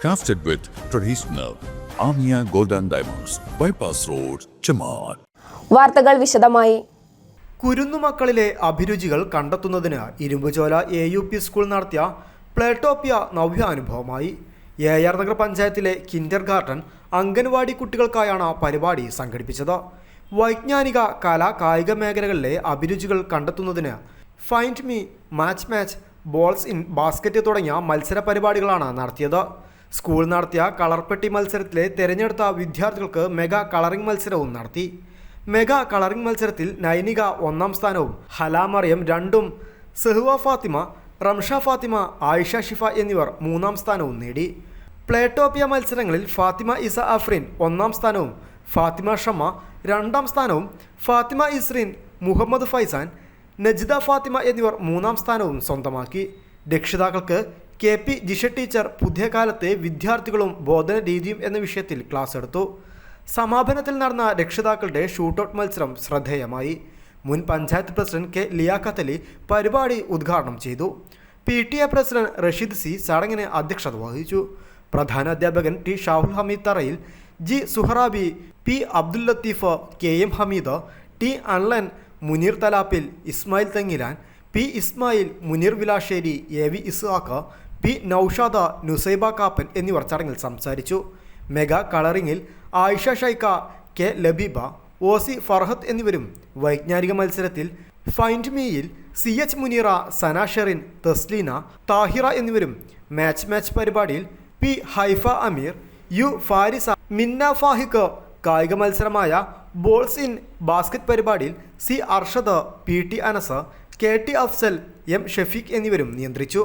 Crafted with traditional Amia Golden Diamonds, Bypass Road, Chaman. വാർത്തകൾ വിശദമായി. കുരുന്നുമക്കളിലെ അഭിരുചികൾ കണ്ടെത്തുന്നതിന് Irumbuchola A U P school നടത്തിയ പ്ലേട്ടോപ്പിയ നവ്യാനുഭവമായി. എ ആർ നഗർ പഞ്ചായത്തിലെ കിൻഡർ ഗാർഡൻ അംഗൻവാടി കുട്ടികൾക്കായാണ് പരിപാടി സംഘടിപ്പിച്ചത്. വൈജ്ഞാനിക കലാ കായിക മേഖലകളിലെ അഭിരുചികൾ കണ്ടെത്തുന്നതിന് find me match match balls in basket തുടങ്ങിയ മത്സര പരിപാടികളാണ് നടത്തിയത്. സ്കൂൾ നടത്തിയ കളർപ്പെട്ടി മത്സരത്തിലെ തിരഞ്ഞെടുത്ത വിദ്യാർത്ഥികൾക്ക് മെഗാ കളറിംഗ് മത്സരവും നടത്തി. മെഗാ കളറിംഗ് മത്സരത്തിൽ നൈനിക ഒന്നാം സ്ഥാനവും ഹലാമറിയം രണ്ടും സെഹുവ ഫാത്തിമ റംഷ ഫാത്തിമ ആയിഷ ഷിഫ എന്നിവർ മൂന്നാം സ്ഥാനവും നേടി. പ്ലേട്ടോപ്പിയ മത്സരങ്ങളിൽ ഫാത്തിമ ഇസ അഫ്രീൻ ഒന്നാം സ്ഥാനവും ഫാത്തിമ ഷമ്മ രണ്ടാം സ്ഥാനവും ഫാത്തിമ ഇസ്രീൻ മുഹമ്മദ് ഫൈസാൻ നജിദ ഫാത്തിമ എന്നിവർ മൂന്നാം സ്ഥാനവും സ്വന്തമാക്കി. രക്ഷിതാക്കൾക്ക് കെ പി ജിഷ ടീച്ചർ പുതിയ കാലത്തെ വിദ്യാർത്ഥികളും ബോധന രീതിയും എന്ന വിഷയത്തിൽ ക്ലാസ് എടുത്തു. സമാപനത്തിൽ നടന്ന രക്ഷിതാക്കളുടെ ഷൂട്ടൌട്ട് മത്സരം ശ്രദ്ധേയമായി. മുൻ പഞ്ചായത്ത് പ്രസിഡന്റ് കെ ലിയാഖത്ത് പരിപാടി ഉദ്ഘാടനം ചെയ്തു. P T A president Rasheed C ചടങ്ങിന് അധ്യക്ഷത വഹിച്ചു. പ്രധാന അധ്യാപകൻ T Shahul Hameed Tharayil G Suharabi P Abdul Latheef K M Hameed T അൺലൻ Muneer Thalappil Ismail Thengilan P Ismail Muneer Vilasseri A V Ishaq P Noushada Nusaiba Kappan എന്നിവർ ചടങ്ങിൽ സംസാരിച്ചു. Mega കളറിംഗിൽ Ayisha Shaika K Labeeba O C Farhath എന്നിവരും വൈജ്ഞാനിക മത്സരത്തിൽ find മീയിൽ C H Muneera Sana Sherin Thasleena Thahira എന്നിവരും match match പരിപാടിയിൽ P Haifa Ameer U Farisa Minna Fahiq കായിക മത്സരമായ ബോൾസ് ഇൻ ബാസ്കറ്റ് പരിപാടിയിൽ C Arshad P T Anas K T Afsal M Shafeeq എന്നിവരും നിയന്ത്രിച്ചു.